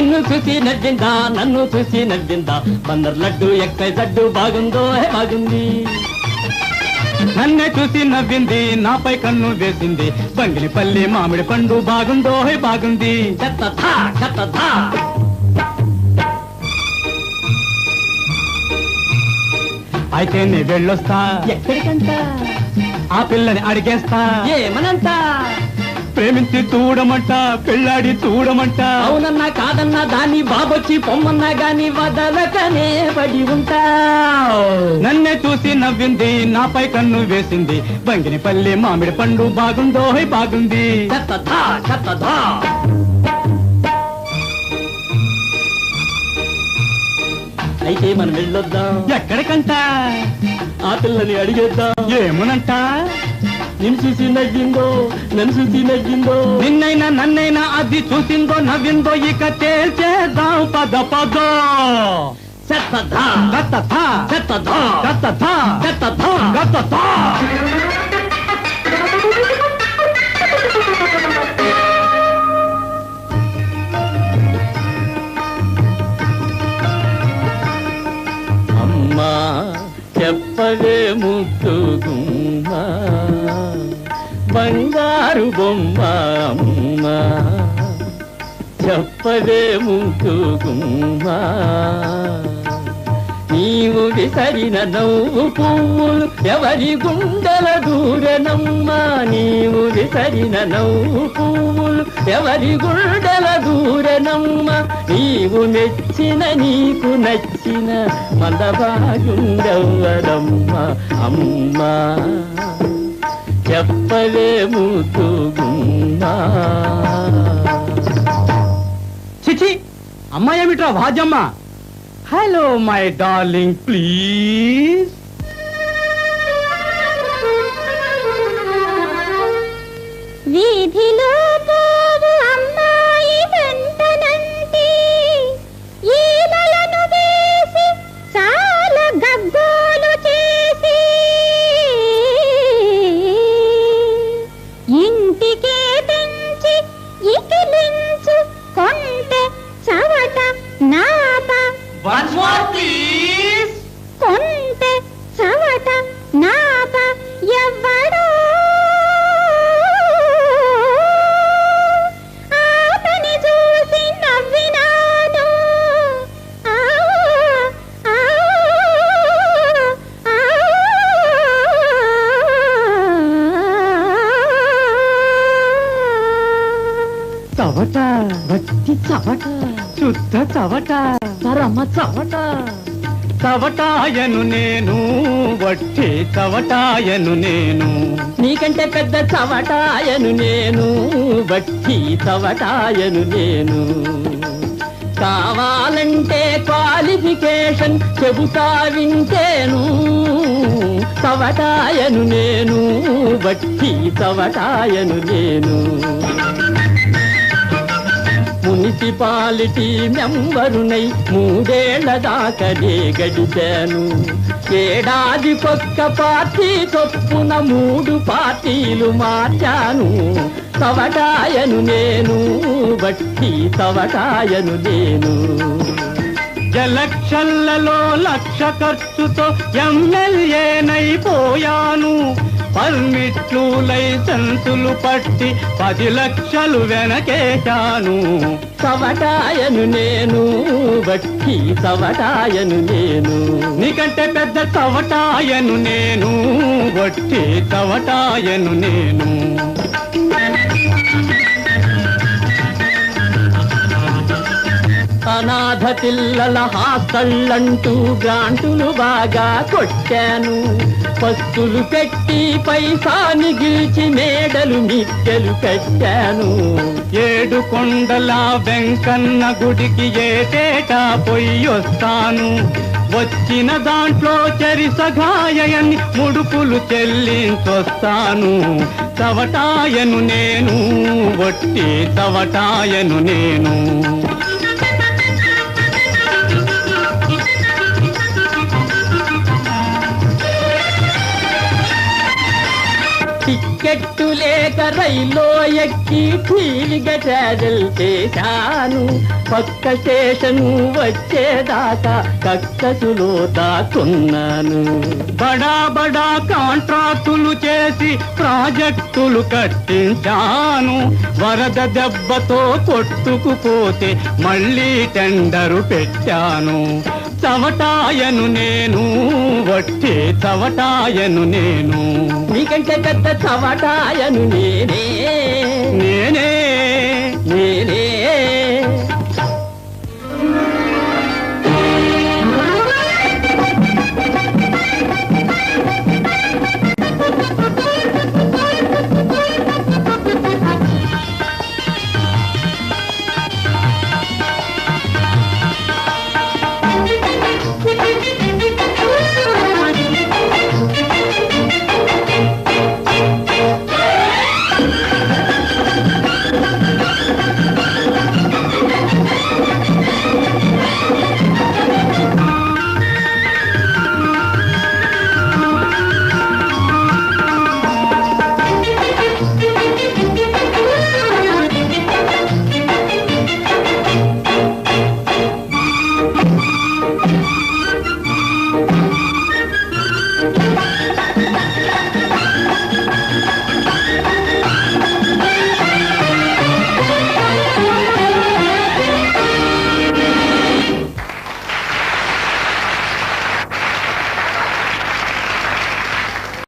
నిన్ను చూసి నవ్విందా నన్ను చూసి నవ్విందా? బందర్ లడ్డు ఎక్సైజ్ అడ్డు బాగుందో బాగుంది? నన్నే చూసి నవ్వింది నాపై కన్ను వేసింది. బంగిలిపల్లి మామిడి పండు బాగుందో హే బాగుంది? అయితే నీ వెళ్ళొస్తా. ఎక్కడికంట ఆ పిల్లని అడిగేస్తా. ఏమనంట ప్రేమించి చూడమంట పెళ్ళాడి చూడమంట. అవునన్నా కాదన్నా దాన్ని బాబొచ్చి పొమ్మన్నా గాని వదలకనే పడి ఉంటా నన్నే చూసి నవ్వింది నాపై కన్ను వేసింది. బంగినిపల్లి మామిడి పండు బాగుందో బాగుంది. అయితే మనం వెళ్ళొద్దాం. ఎక్కడికంట? ఆ పిల్లని అడిగేద్దాం. ఏమునంట? నిన్ను చూసి నవ్విందో నన్ను చూసి నవ్విందో నిన్నైనా నన్నైనా అది చూసిందో నవ్విందో ఇక తేల్చేద్దాం. పద పద. చెత్త గత చెత్త థా గత థా, చెత్త చెప్పలే ముట్టుకుమ్మా బంగారు బొమ్మ అమ్మ. చెప్పలే ముట్టుకుమ్మా నీవు విసరిన నవ్వు పువ్వులు ఎవరి గుండెల దూరనమ్మా? నీవు విసరిన నవ్వు పువ్వులు ఎవరి గుండెల దూరనమ్మ? నీవు మెచ్చిన నీకు నచ్చిన మందబాగుండవరమ్మా అమ్మా చెప్పలే ముతుగుమ్మా చిచి అమ్మ ఏమిట్రా భాజమ్మ Hello, my darling, please. Vidhilo. వట్టి చవట శుద్ధ చవట సరమ్మ చవట. చవటాయను నేను వట్టి చవటాయను నేను. నీకంటే పెద్ద చవటాయను నేను బట్టి చవటాయను నేను. కావాలంటే క్వాలిఫికేషన్ చెబుతా వింటేను. చవటాయను నేను బట్టి చవటాయను నేను. మున్సిపాలిటీ మెంబరునై మూడేళ్ళ దాకనే గడిపాను ఏడాది కొక్క పార్టీ చొప్పున మూడు పార్టీలు మార్చాను. తవటాయను నేను బట్టి తవటాయను నేను. ఎలక్షన్లలో లక్ష ఖర్చుతో ఎమ్మెల్యేనైపోయాను పర్మిట్లు లైసెన్సులు పట్టి పది లక్షలు వెనకేశాను. సవటాయను నేను బట్టి సవటాయను నేను. నీకంటే పెద్ద సవటాయను నేను బట్టి సవటాయను నేను. అనాథ పిల్లల హాస్టళ్ళంటూ గ్రాంటులు బాగా కొట్టాను. పస్తులు పెట్టి పైసా మిగిల్చి మేడలు మిద్దెలు పెట్టాను ఏడు కొండల వెంకన్న గుడికి ఏటేటా పొయ్యి వస్తాను వచ్చిన దాంట్లో చెరిసగాయని ముడుపులు చెల్లించొస్తాను. తవటాయను నేను వట్టి తవటాయను నేను. టికెట్టు లేక రైల్లో ఎక్కి టీవిగా ట్రావెల్ చేశాను. పక్క స్టేషన్ వచ్చేదాకా కక్కసులో దాక్కున్నాను. బడా బడా కాంట్రాక్టులు చేసి ప్రాజెక్టులు కట్టించాను. వరద దెబ్బతో కొట్టుకుపోతే మళ్ళీ టెండరు పెట్టాను. చవటాయను నేను వట్టి చవటాయను నేను. నీకంటే పెద్ద చవటాయను నేనే. నేనే నేనే.